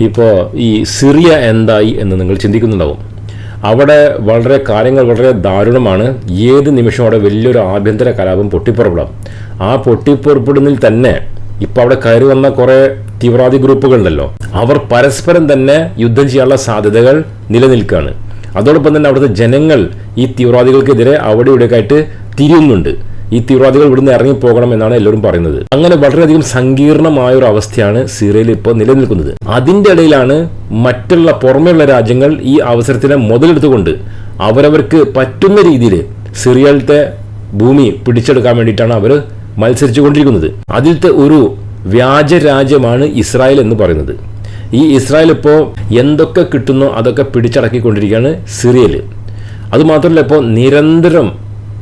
ഇപ്പോൾ ഈ സിറിയ എന്തായി എന്ന് നിങ്ങൾ ചിന്തിക്കുന്നുണ്ടാവും. അവിടെ വളരെ കാര്യങ്ങൾ വളരെ ദാരുണമാണ്. ഏത് നിമിഷം അവിടെ വലിയൊരു ആഭ്യന്തര കലാപം പൊട്ടിപ്പുറപ്പെടാം. ആ പൊട്ടിപ്പുറപ്പെടുന്നതിൽ തന്നെ ഇപ്പോൾ അവിടെ കയറി വന്ന കുറേ തീവ്രവാദി ഗ്രൂപ്പുകളുണ്ടല്ലോ. അവർ പരസ്പരം തന്നെ യുദ്ധം ചെയ്യാനുള്ള സാധ്യതകൾ നിലനിൽക്കുകയാണ്. അതോടൊപ്പം തന്നെ അവിടുത്തെ ജനങ്ങൾ ഈ തീവ്രവാദികൾക്കെതിരെ അവിടെ ഇവിടെയൊക്കെ ആയിട്ട് തിരിയുന്നുണ്ട്. ഈ തീവ്രവാദികൾ ഇവിടുന്ന് ഇറങ്ങിപ്പോകണം എന്നാണ് എല്ലാവരും പറയുന്നത്. അങ്ങനെ വളരെയധികം സങ്കീർണമായ ഒരു അവസ്ഥയാണ് സിറിയയിൽ ഇപ്പോൾ നിലനിൽക്കുന്നത്. അതിന്റെ ഇടയിലാണ് മറ്റുള്ള പുറമെയുള്ള രാജ്യങ്ങൾ ഈ അവസരത്തിനെ മുതലെടുത്തുകൊണ്ട് അവരവർക്ക് പറ്റുന്ന രീതിയിൽ സിറിയയിലത്തെ ഭൂമി പിടിച്ചെടുക്കാൻ വേണ്ടിയിട്ടാണ് അവർ മത്സരിച്ചു കൊണ്ടിരിക്കുന്നത് അതിലത്തെ ഒരു വ്യാജ രാജ്യമാണ് ഇസ്രായേൽ എന്ന് പറയുന്നത്. ഈ ഇസ്രായേൽ ഇപ്പോൾ എന്തൊക്കെ കിട്ടുന്നോ അതൊക്കെ പിടിച്ചടക്കിക്കൊണ്ടിരിക്കുകയാണ് സിറിയയിൽ. അതുമാത്രമല്ല ഇപ്പോൾ നിരന്തരം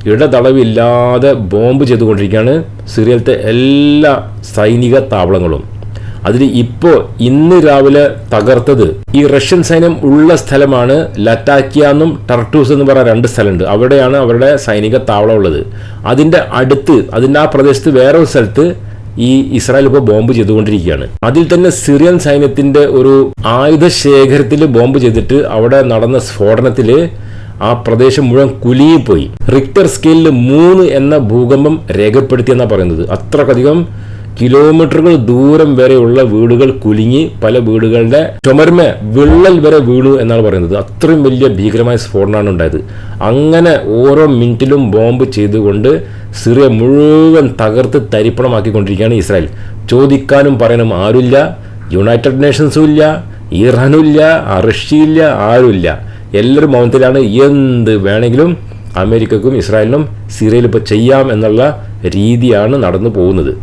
ഇടതളവില്ലാതെ ബോംബ് ചെയ്തുകൊണ്ടിരിക്കുകയാണ് സിറിയയിലത്തെ എല്ലാ സൈനിക താവളങ്ങളും. അതിൽ ഇപ്പോൾ ഇന്ന് രാവിലെ തകർത്തത് ഈ റഷ്യൻ സൈന്യം ഉള്ള സ്ഥലമാണ് ലറ്റാക്കിയ എന്നും ടർട്ടൂസ് എന്ന് പറയുന്ന രണ്ട് സ്ഥലമുണ്ട്. അവിടെയാണ് അവരുടെ സൈനിക താവളം ഉള്ളത്. അതിന്റെ അടുത്ത് അതിന്റെ ആ പ്രദേശത്ത് വേറെ ഒരു സ്ഥലത്ത് ഈ ഇസ്രായേൽ ഇപ്പോൾ ബോംബ് ചെയ്തുകൊണ്ടിരിക്കുകയാണ്. അതിൽ തന്നെ സിറിയൻ സൈന്യത്തിന്റെ ഒരു ആയുധ ശേഖരത്തിൽ ബോംബ് ചെയ്തിട്ട് അവിടെ നടന്ന സ്ഫോടനത്തിൽ ആ പ്രദേശം മുഴുവൻ കുലിയിപ്പോയി റിക്ടർ സ്കെയിലിൽ മൂന്ന് എന്ന ഭൂകമ്പം രേഖപ്പെടുത്തിയെന്നാണ് പറയുന്നത്. അത്രക്കധികം കിലോമീറ്ററുകൾ ദൂരം വരെയുള്ള വീടുകൾ കുലുങ്ങി പല വീടുകളുടെ ചുമരുമ വിള്ളൽ വരെ വീണു എന്നാണ് പറയുന്നത്. അത്രയും വലിയ ഭീകരമായ സ്ഫോടനമാണ് ഉണ്ടായത്. അങ്ങനെ ഓരോ മിനിറ്റിലും ബോംബ് ചെയ്തുകൊണ്ട് സിറിയ മുഴുവൻ തകർത്ത് തരിപ്പണമാക്കിക്കൊണ്ടിരിക്കുകയാണ് ഇസ്രായേൽ. ചോദിക്കാനും പറയാനും ആരുമില്ല. യുണൈറ്റഡ് നേഷൻസും ഇല്ല. ഇറാനും ഇല്ല. റഷ്യയില്ല ആരുമില്ല എല്ലാവരും മൗനത്തിലാണ്. എന്ത് വേണമെങ്കിലും അമേരിക്കക്കും ഇസ്രായേലിനും സിറിയയിൽ ഇപ്പോൾ ചെയ്യാം എന്നുള്ള രീതിയാണ് നടന്നു പോകുന്നത്.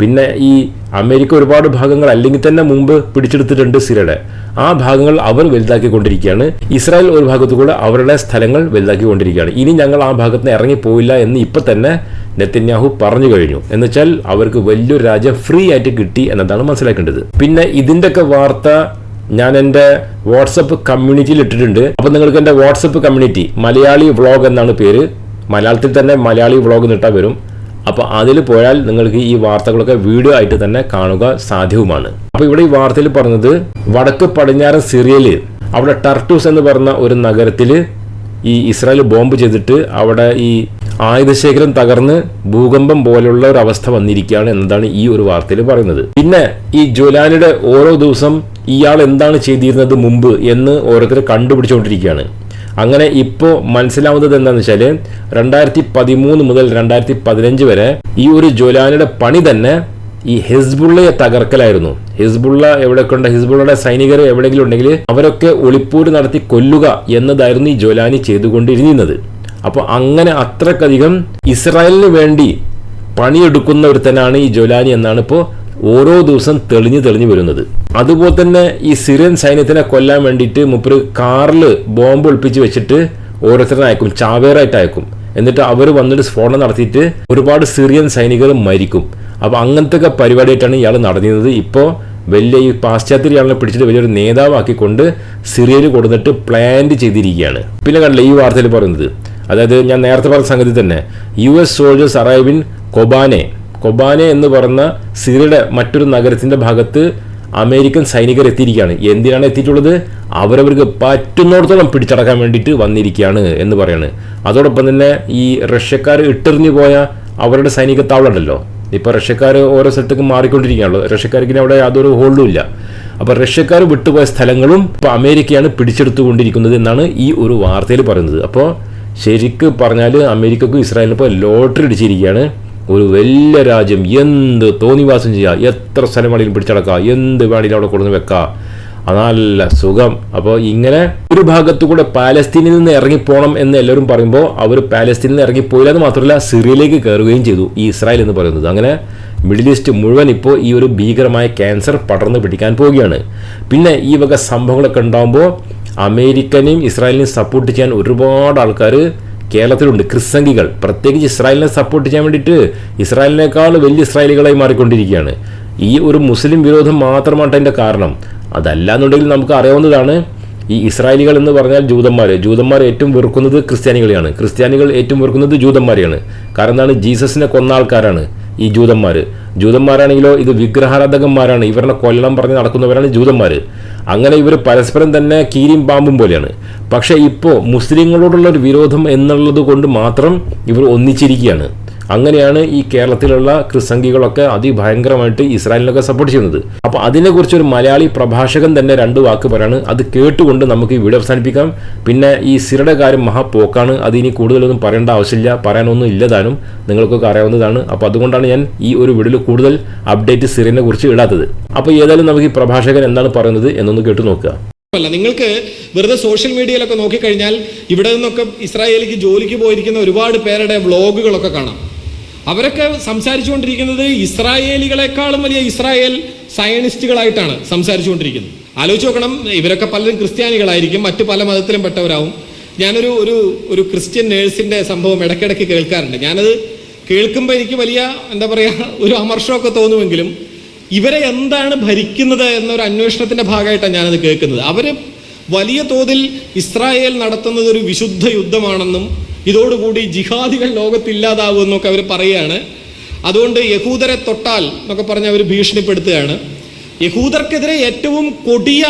പിന്നെ ഈ അമേരിക്ക ഒരുപാട് ഭാഗങ്ങൾ അല്ലെങ്കിൽ തന്നെ മുമ്പ് പിടിച്ചെടുത്തിട്ടുണ്ട് സിറിയയുടെ. ആ ഭാഗങ്ങൾ അവർ വലുതാക്കിക്കൊണ്ടിരിക്കുകയാണ്. ഇസ്രായേൽ ഒരു ഭാഗത്തു കൂടെ അവരുടെ സ്ഥലങ്ങൾ വലുതാക്കിക്കൊണ്ടിരിക്കുകയാണ്. ഇനി ഞങ്ങൾ ആ ഭാഗത്ത് നിന്ന് ഇറങ്ങിപ്പോയില്ല എന്ന് ഇപ്പം തന്നെ നെത്തന്യാഹു പറഞ്ഞു കഴിഞ്ഞു. എന്നുവെച്ചാൽ അവർക്ക് വലിയൊരു രാജ്യം ഫ്രീ ആയിട്ട് കിട്ടി എന്നതാണ് മനസ്സിലാക്കേണ്ടത്. പിന്നെ ഇതിന്റെയൊക്കെ വാർത്ത ഞാൻ എന്റെ വാട്സപ്പ് കമ്മ്യൂണിറ്റിയിൽ ഇട്ടിട്ടുണ്ട്. അപ്പോൾ നിങ്ങൾക്ക് എന്റെ വാട്സപ്പ് കമ്മ്യൂണിറ്റി മലയാളി വ്ളോഗ് എന്നാണ് പേര്. മലയാളത്തിൽ തന്നെ മലയാളി വ്ളോഗ് നിട്ടാൽ വരും. അപ്പോൾ അതിൽ പോയാൽ നിങ്ങൾക്ക് ഈ വാർത്തകളൊക്കെ വീഡിയോ ആയിട്ട് തന്നെ കാണുക സാധ്യവുമാണ്. അപ്പോൾ ഇവിടെ ഈ വാർത്തയിൽ പറഞ്ഞത് വടക്ക് പടിഞ്ഞാറൻ സിറിയയിൽ അവിടെ ടർട്ടൂസ് എന്ന് പറഞ്ഞ ഒരു നഗരത്തിൽ ഈ ഇസ്രായേൽ ബോംബ് ചെയ്തിട്ട് അവിടെ ഈ ആയുധശേഖരം തകർന്ന് ഭൂകമ്പം പോലെയുള്ള ഒരു അവസ്ഥ വന്നിരിക്കുകയാണ് എന്നതാണ് ഈ ഒരു വാർത്തയിൽ പറയുന്നത്. പിന്നെ ഈ ജോലാനിയുടെ ഓരോ ദിവസം ഇയാൾ എന്താണ് ചെയ്തിരുന്നത് മുമ്പ് എന്ന് ഓരോരുത്തർ കണ്ടുപിടിച്ചുകൊണ്ടിരിക്കുകയാണ്. അങ്ങനെ ഇപ്പോൾ മനസ്സിലാവുന്നത് എന്താണെന്ന് വെച്ചാൽ രണ്ടായിരത്തി പതിമൂന്ന് മുതൽ രണ്ടായിരത്തി പതിനഞ്ച് വരെ ഈ ഒരു ജോലാനിയുടെ പണി തന്നെ ഈ ഹിസ്ബുള്ളയെ തകർക്കലായിരുന്നു. ഹിസ്ബുള്ള എവിടെയൊക്കെ ഉണ്ട് ഹിസ്ബുള്ളയുടെ സൈനികർ എവിടെയെങ്കിലും ഉണ്ടെങ്കിൽ അവരൊക്കെ ഒളിപ്പൂര് നടത്തി കൊല്ലുക എന്നതായിരുന്നു ഈ ജോലാനി ചെയ്തുകൊണ്ടിരുന്നത്. അപ്പോൾ അങ്ങനെ അത്രക്കധികം ഇസ്രായേലിന് വേണ്ടി പണിയെടുക്കുന്ന ഒരുത്തനാണ് ഈ ജോലാനി എന്നാണ് ഇപ്പോൾ ഓരോ ദിവസം തെളിഞ്ഞു തെളിഞ്ഞു വരുന്നത്. അതുപോലെ തന്നെ ഈ സിറിയൻ സൈന്യത്തിനെ കൊല്ലാൻ വേണ്ടിയിട്ട് മുപ്പര് കാറിൽ ബോംബ് ഒളിപ്പിച്ച് വെച്ചിട്ട് ഓരോരുത്തരെ അയക്കും ചാവേറായിട്ട് അയക്കും. എന്നിട്ട് അവർ വന്നിട്ട് സ്ഫോടനം നടത്തിയിട്ട് ഒരുപാട് സിറിയൻ സൈനികർ മരിക്കും. അപ്പോൾ അങ്ങനത്തെ പരിപാടിയായിട്ടാണ് ഇയാൾ നടന്നിരുന്നത്. ഇപ്പോൾ വലിയ ഈ പാശ്ചാത്യ ഇയാളെ പിടിച്ചിട്ട് വലിയൊരു നേതാവാക്കിക്കൊണ്ട് സിറിയയിൽ കൊടുത്തിട്ട് പ്ലാന്റ് ചെയ്തിരിക്കുകയാണ്. പിന്നെ കണ്ടില്ല ഈ വാർത്തയിൽ പറയുന്നത്? അതായത് ഞാൻ നേരത്തെ പറഞ്ഞ സംഗതി തന്നെ. U S soldiers arrive in Kobane Kobane എന്ന് പറഞ്ഞ സിറിയയുടെ മറ്റൊരു നഗരത്തിന്റെ ഭാഗത്ത് അമേരിക്കൻ സൈനികർ എത്തിയിരിക്കുകയാണ്. എന്തിനാണ് എത്തിയിട്ടുള്ളത്? അവരവർക്ക് പറ്റുന്നിടത്തോളം പിടിച്ചടക്കാൻ വേണ്ടിയിട്ട് വന്നിരിക്കുകയാണ് എന്ന് പറയാണ്. അതോടൊപ്പം തന്നെ ഈ റഷ്യക്കാർ ഇട്ടെറിഞ്ഞു പോയ അവരുടെ സൈനിക താവളമുണ്ടല്ലോ. ഇപ്പോൾ റഷ്യക്കാർ ഓരോ സ്ഥലത്തേക്ക് മാറിക്കൊണ്ടിരിക്കുകയാണല്ലോ. റഷ്യക്കാർക്ക് അവിടെ യാതൊരു ഹോൾഡും ഇല്ല. അപ്പോൾ റഷ്യക്കാർ വിട്ടുപോയ സ്ഥലങ്ങളും ഇപ്പോൾ അമേരിക്കയാണ് പിടിച്ചെടുത്തുകൊണ്ടിരിക്കുന്നത് എന്നാണ് ഈ ഒരു വാർത്തയിൽ പറയുന്നത്. അപ്പോൾ ശരിക്ക് പറഞ്ഞാൽ അമേരിക്കക്കും ഇസ്രായേലിനും ഇപ്പോൾ ലോട്ടറി അടിച്ചിരിക്കുകയാണ് ഒരു വലിയ രാജ്യം എന്ത് തോന്നിവാസം ചെയ്യുക എത്ര സ്ഥലം വേണമെങ്കിലും പിടിച്ചടക്കുക എന്ത് വേണമെങ്കിലും അവിടെ കൊണ്ടുവന്ന് വെക്കുക നല്ല സുഖം. അപ്പോൾ ഇങ്ങനെ ഒരു ഭാഗത്തു കൂടെ പാലസ്തീനിൽ നിന്ന് ഇറങ്ങിപ്പോണം എന്ന് എല്ലാവരും പറയുമ്പോൾ അവർ പാലസ്തീനിൽ നിന്ന് ഇറങ്ങിപ്പോയില്ല എന്ന് മാത്രമല്ല സിറിയയിലേക്ക് കയറുകയും ചെയ്തു ഈ ഇസ്രായേൽ എന്ന് പറയുന്നത്. അങ്ങനെ മിഡിൽ ഈസ്റ്റ് മുഴുവൻ ഇപ്പോൾ ഈ ഒരു ഭീകരമായ ക്യാൻസർ പടർന്നു പിടിക്കാൻ പോവുകയാണ്. പിന്നെ ഈ വക സംഭവങ്ങളൊക്കെ ഉണ്ടാകുമ്പോൾ അമേരിക്കനെയും ഇസ്രായേലിനെയും സപ്പോർട്ട് ചെയ്യാൻ ഒരുപാട് ആൾക്കാർ കേരളത്തിലുണ്ട്. ക്രിസ്സംഗികൾ പ്രത്യേകിച്ച് ഇസ്രായേലിനെ സപ്പോർട്ട് ചെയ്യാൻ വേണ്ടിയിട്ട് ഇസ്രായേലിനേക്കാൾ വലിയ ഇസ്രായേലികളായി മാറിക്കൊണ്ടിരിക്കുകയാണ്. ഈ ഒരു മുസ്ലിം വിരോധം മാത്രമാണ് അതിന്റെ കാരണം. അതല്ല എന്നുണ്ടെങ്കിൽ നമുക്ക് അറിയാവുന്നതാണ് ഈ ഇസ്രായേലികൾ എന്ന് പറഞ്ഞാൽ ജൂതന്മാർ ജൂതന്മാർ ഏറ്റവും വെറുക്കുന്നത് ക്രിസ്ത്യാനികളെയാണ്. ക്രിസ്ത്യാനികൾ ഏറ്റവും വെറുക്കുന്നത് ജൂതന്മാരെയാണ്. കാരണം എന്താണ്? ജീസസിനെ കൊന്ന ആൾക്കാരാണ്. ഈ ജൂതന്മാർ ജൂതന്മാരാണെങ്കിലോ ഇത് വിഗ്രഹാരാധകന്മാരാണ്. ഇവരുടെ കൊല്ലണം പറഞ്ഞ് നടക്കുന്നവരാണ് ജൂതന്മാർ അങ്ങനെ ഇവർ പരസ്പരം തന്നെ കീരിയും പാമ്പും പോലെയാണ്. പക്ഷേ ഇപ്പോൾ മുസ്ലിങ്ങളോടുള്ള ഒരു വിരോധം എന്നുള്ളത് കൊണ്ട് മാത്രം ഇവർ ഒന്നിച്ചിരിക്കുകയാണ്. അങ്ങനെയാണ് ഈ കേരളത്തിലുള്ള ക്രിസംഗികളൊക്കെ അതിഭയങ്കരമായിട്ട് ഇസ്രായേലിനൊക്കെ സപ്പോർട്ട് ചെയ്യുന്നത്. അപ്പോൾ അതിനെക്കുറിച്ച് ഒരു മലയാളി പ്രഭാഷകൻ തന്നെ രണ്ട് വാക്ക് പറയാണ്. അത് കേട്ടുകൊണ്ട് നമുക്ക് ഈ അവസാനിപ്പിക്കാം. പിന്നെ ഈ സിറയുടെ കാര്യം മഹാപോക്കാണ്. അത് ഇനി കൂടുതലൊന്നും പറയേണ്ട ആവശ്യമില്ല. പറയാനൊന്നും ഇല്ലതാനും നിങ്ങൾക്കൊക്കെ അറിയാവുന്നതാണ്. അപ്പോൾ അതുകൊണ്ടാണ് ഞാൻ ഈ ഒരു വീഡിയോയിൽ കൂടുതൽ അപ്ഡേറ്റ് സിറിനെ കുറിച്ച് ഇടാത്തത്. അപ്പോൾ ഏതായാലും നമുക്ക് ഈ പ്രഭാഷകൻ എന്താണ് പറയുന്നത് എന്നൊന്ന് കേട്ടു നോക്കുക. അല്ല നിങ്ങൾക്ക് വെറുതെ സോഷ്യൽ മീഡിയയിലൊക്കെ നോക്കിക്കഴിഞ്ഞാൽ ഇവിടെ നിന്നൊക്കെ ഇസ്രായേലിക്ക് ജോലിക്ക് പോയിരിക്കുന്ന ഒരുപാട് പേരുടെ വ്ളോഗുകളൊക്കെ കാണാം. അവരൊക്കെ സംസാരിച്ചുകൊണ്ടിരിക്കുന്നത് ഇസ്രായേലികളെക്കാളും വലിയ ഇസ്രായേൽ സയനിസ്റ്റുകളായിട്ടാണ് സംസാരിച്ചുകൊണ്ടിരിക്കുന്നത്. ആലോചിച്ച് നോക്കണം ഇവരൊക്കെ പലരും ക്രിസ്ത്യാനികളായിരിക്കും മറ്റു പല മതത്തിലും പെട്ടവരാവും. ഞാനൊരു ഒരു ഒരു ക്രിസ്ത്യൻ നേഴ്സിന്റെ സംഭവം ഇടയ്ക്കിടയ്ക്ക് കേൾക്കാറുണ്ട്. ഞാനത് കേൾക്കുമ്പോൾ എനിക്ക് വലിയ എന്താ പറയുക ഒരു അമർഷമൊക്കെ തോന്നുമെങ്കിലും ഇവരെ എന്താണ് ഭരിക്കുന്നത് എന്നൊരു അന്വേഷണത്തിന്റെ ഭാഗമായിട്ടാണ് ഞാനത് കേൾക്കുന്നത്. അവർ വലിയ തോതിൽ ഇസ്രായേൽ നടത്തുന്നത് ഒരു വിശുദ്ധ യുദ്ധമാണെന്നും ഇതോടുകൂടി ജിഹാദികൾ ലോകത്തില്ലാതാവും എന്നൊക്കെ അവർ പറയുകയാണ്. അതുകൊണ്ട് യഹൂദരെ തൊട്ടാൽ എന്നൊക്കെ പറഞ്ഞ് അവർ ഭീഷണിപ്പെടുത്തുകയാണ്. യഹൂദർക്കെതിരെ ഏറ്റവും കൊടിയ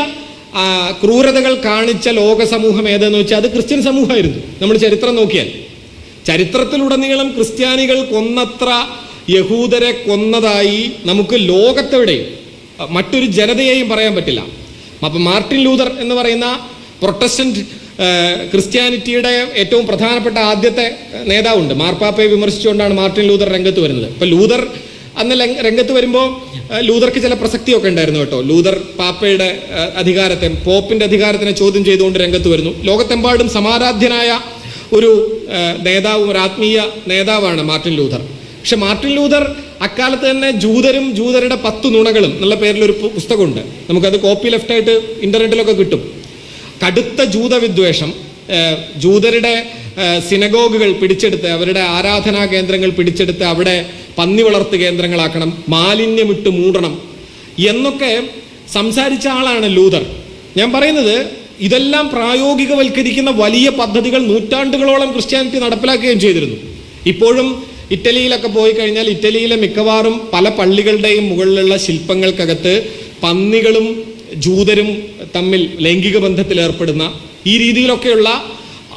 ക്രൂരതകൾ കാണിച്ച ലോക സമൂഹം ഏതെന്ന് വെച്ചാൽ അത് ക്രിസ്ത്യൻ സമൂഹമായിരുന്നു. നമ്മൾ ചരിത്രം നോക്കിയാൽ. ചരിത്രത്തിലുടനീളം ക്രിസ്ത്യാനികൾ കൊന്നത്ര യഹൂദരെ കൊന്നതായി നമുക്ക് ലോകത്തെവിടെയും മറ്റൊരു ജനതയെയും പറയാൻ പറ്റില്ല. അപ്പം മാർട്ടിൻ ലൂതർ എന്ന് പറയുന്ന പ്രൊട്ടസ്റ്റന്റ് ക്രിസ്ത്യാനിറ്റിയുടെ ഏറ്റവും പ്രധാനപ്പെട്ട ആദ്യത്തെ നേതാവുണ്ട്. മാർപ്പാപ്പയെ വിമർശിച്ചുകൊണ്ടാണ് മാർട്ടിൻ ലൂതർ രംഗത്ത് വരുന്നത്. ഇപ്പം ലൂതർ അന്ന് രംഗത്ത് വരുമ്പോൾ ലൂതർക്ക് ചില പ്രസക്തിയൊക്കെ ഉണ്ടായിരുന്നു കേട്ടോ. ലൂതർ പാപ്പയുടെ അധികാരത്തെ പോപ്പിന്റെ അധികാരത്തിനെ ചോദ്യം ചെയ്തുകൊണ്ട് രംഗത്ത് വരുന്നു. ലോകത്തെമ്പാടും സമാരാധ്യനായ ഒരു നേതാവും ഒരു ആത്മീയ നേതാവാണ് മാർട്ടിൻ ലൂഥർ. പക്ഷെ മാർട്ടിൻ ലൂതർ അക്കാലത്ത് തന്നെ ജൂതരും ജൂതരുടെ പത്ത് നുണകളും എന്നുള്ള പേരിൽ ഒരു പുസ്തകമുണ്ട്. നമുക്കത് കോപ്പി ലെഫ്റ്റായിട്ട് ഇന്റർനെറ്റിലൊക്കെ കിട്ടും. കടുത്ത ജൂതവിദ്വേഷം ജൂതരുടെ സിനഗോഗുകൾ പിടിച്ചെടുത്ത് അവരുടെ ആരാധനാ കേന്ദ്രങ്ങൾ പിടിച്ചെടുത്ത് അവിടെ പന്നി വളർത്ത് കേന്ദ്രങ്ങളാക്കണം മാലിന്യമിട്ട് മൂടണം എന്നൊക്കെ സംസാരിച്ച ആളാണ് ലൂതർ. ഞാൻ പറയുന്നത് ഇതെല്ലാം പ്രായോഗികവൽക്കരിക്കുന്ന വലിയ പദ്ധതികൾ നൂറ്റാണ്ടുകളോളം ക്രിസ്ത്യാനിറ്റി നടപ്പിലാക്കുകയും ചെയ്തിരുന്നു. ഇപ്പോഴും ഇറ്റലിയിലൊക്കെ പോയി കഴിഞ്ഞാൽ ഇറ്റലിയിലെ മിക്കവാറും പല പള്ളികളുടെയും മുകളിലുള്ള ശില്പങ്ങൾക്കകത്ത് പന്നികളും ജൂതരും തമ്മിൽ ലൈംഗിക ബന്ധത്തിൽ ഏർപ്പെടുന്ന ഈ രീതിയിലൊക്കെയുള്ള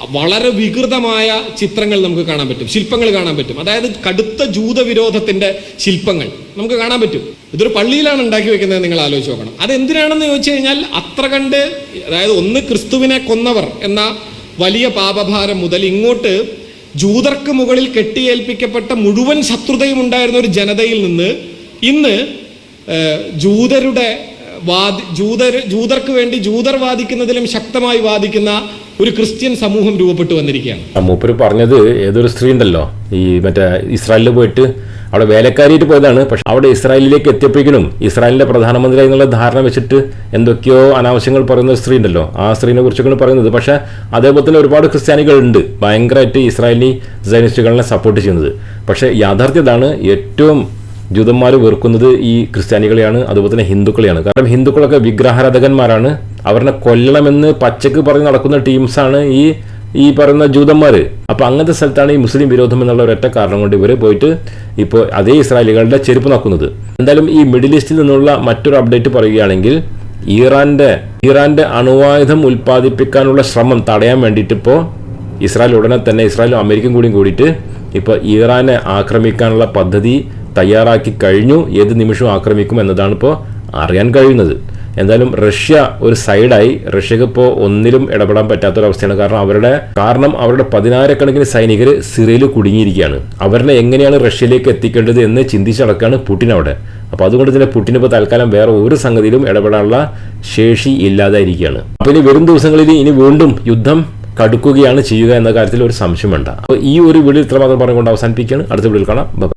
വളരെ വികൃതമായ ചിത്രങ്ങൾ നമുക്ക് കാണാൻ പറ്റും ശില്പങ്ങൾ കാണാൻ പറ്റും. അതായത് കടുത്ത ജൂതവിരോധത്തിന്റെ ശില്പങ്ങൾ നമുക്ക് കാണാൻ പറ്റും. ഇതൊരു പള്ളിയിലാണ് ഉണ്ടാക്കി വെക്കുന്നത് നിങ്ങൾ ആലോചിച്ച് നോക്കണം. അത് എന്തിനാണെന്ന് ചോദിച്ചു കഴിഞ്ഞാൽ അത്ര കണ്ട് അതായത് ഒന്ന് ക്രിസ്തുവിനെ കൊന്നവർ എന്ന വലിയ പാപഭാരം മുതൽ ഇങ്ങോട്ട് ജൂതർക്ക് മുകളിൽ കെട്ടിയേൽപ്പിക്കപ്പെട്ട മുഴുവൻ ശത്രുതയും ഉണ്ടായിരുന്ന ഒരു ജനതയിൽ നിന്ന് ഇന്ന് ജൂതരുടെ വാദി ജൂതർ ജൂതർക്ക് വേണ്ടി ജൂതർ വാദിക്കുന്നതിലും ശക്തമായി വാദിക്കുന്ന ഒരു ക്രിസ്ത്യൻ സമൂഹം രൂപപ്പെട്ടു വന്നിരിക്കുകയാണ്. ആ മൂപ്പര് പറഞ്ഞത് ഏതൊരു സ്ത്രീ ഉണ്ടല്ലോ ഈ മറ്റേ ഇസ്രായേലിൽ പോയിട്ട് അവിടെ വേലക്കാരിയിട്ട് പോയതാണ് പക്ഷെ അവിടെ ഇസ്രായേലിലേക്ക് എത്തിയപ്പോഴേക്കും ഇസ്രായേലിന്റെ പ്രധാനമന്ത്രി എന്നുള്ള ധാരണ വെച്ചിട്ട് എന്തൊക്കെയോ അനാവശ്യങ്ങൾ പറയുന്ന ഒരു സ്ത്രീ ഉണ്ടല്ലോ ആ സ്ത്രീനെ കുറിച്ചൊക്കെയാണ് പറയുന്നത്. പക്ഷെ അതേപോലെ തന്നെ ഒരുപാട് ക്രിസ്ത്യാനികളുണ്ട് ഭയങ്കരമായിട്ട് ഇസ്രായേലി സൈനിസ്റ്റുകളെ സപ്പോർട്ട് ചെയ്യുന്നത്. പക്ഷെ യാഥാർത്ഥ്യതാണ് ഏറ്റവും ജൂതന്മാർ വെറുക്കുന്നത് ഈ ക്രിസ്ത്യാനികളെയാണ് അതുപോലെ തന്നെ ഹിന്ദുക്കളെയാണ്. കാരണം ഹിന്ദുക്കളൊക്കെ വിഗ്രഹാരാധകന്മാരാണ്. അവരെ കൊല്ലണമെന്ന് പച്ചക്ക് പറഞ്ഞ് നടക്കുന്ന ടീംസാണ് ഈ ഈ പറയുന്ന ജൂതന്മാർ അപ്പോൾ അങ്ങനത്തെ സ്ഥലത്താണ് ഈ മുസ്ലിം വിരോധം എന്നുള്ള ഒരൊറ്റ കാരണം കൊണ്ട് ഇവർ പോയിട്ട് ഇപ്പോൾ അതേ ഇസ്രായേലികളുടെ ചെരുപ്പ് നോക്കുന്നത്. എന്തായാലും ഈ മിഡിൽ ഈസ്റ്റിൽ നിന്നുള്ള മറ്റൊരു അപ്ഡേറ്റ് പറയുകയാണെങ്കിൽ ഇറാന്റെ ഇറാന്റെ അണുവായുധം ഉൽപ്പാദിപ്പിക്കാനുള്ള ശ്രമം തടയാൻ വേണ്ടിയിട്ട് ഇപ്പോൾ ഇസ്രായേൽ ഉടനെ തന്നെ ഇസ്രായേലും അമേരിക്കയും കൂടിയും കൂടിയിട്ട് ഇപ്പോൾ ഇറാനെ ആക്രമിക്കാനുള്ള പദ്ധതി തയ്യാറാക്കി കഴിഞ്ഞു ഏത് നിമിഷവും ആക്രമിക്കും എന്നതാണ് ഇപ്പോൾ അറിയാൻ കഴിയുന്നത്. എന്തായാലും റഷ്യ ഒരു സൈഡായി റഷ്യക്ക് ഇപ്പോൾ ഒന്നിലും ഇടപെടാൻ പറ്റാത്തൊരവസ്ഥയാണ്. കാരണം അവരുടെ കാരണം അവരുടെ പതിനായിരക്കണക്കിന് സൈനികർ സിറിയയിൽ കുടുങ്ങിയിരിക്കുകയാണ്. അവരെ എങ്ങനെയാണ് റഷ്യയിലേക്ക് എത്തിക്കേണ്ടത് എന്ന് ചിന്തിച്ചടക്കാണ് പുടിൻ അവിടെ. അപ്പോൾ അതുകൊണ്ട് തന്നെ പുടിൻ ഇപ്പോൾ തൽക്കാലം വേറെ ഒരു സംഗതിയിലും ഇടപെടാനുള്ള ശേഷി ഇല്ലാതായിരിക്കുകയാണ്. അപ്പോൾ ഇനി വരും ദിവസങ്ങളിൽ ഇനി വീണ്ടും യുദ്ധം കടുക്കുകയാണ് ചെയ്യുക എന്ന കാര്യത്തിൽ ഒരു സംശയം വേണ്ട. അപ്പോൾ ഈ ഒരു വീഡിയോ ഇത്രമാത്രം പറഞ്ഞുകൊണ്ട് അവസാനിപ്പിക്കുകയാണ്. അടുത്ത വീഡിയോയിൽ കാണാം.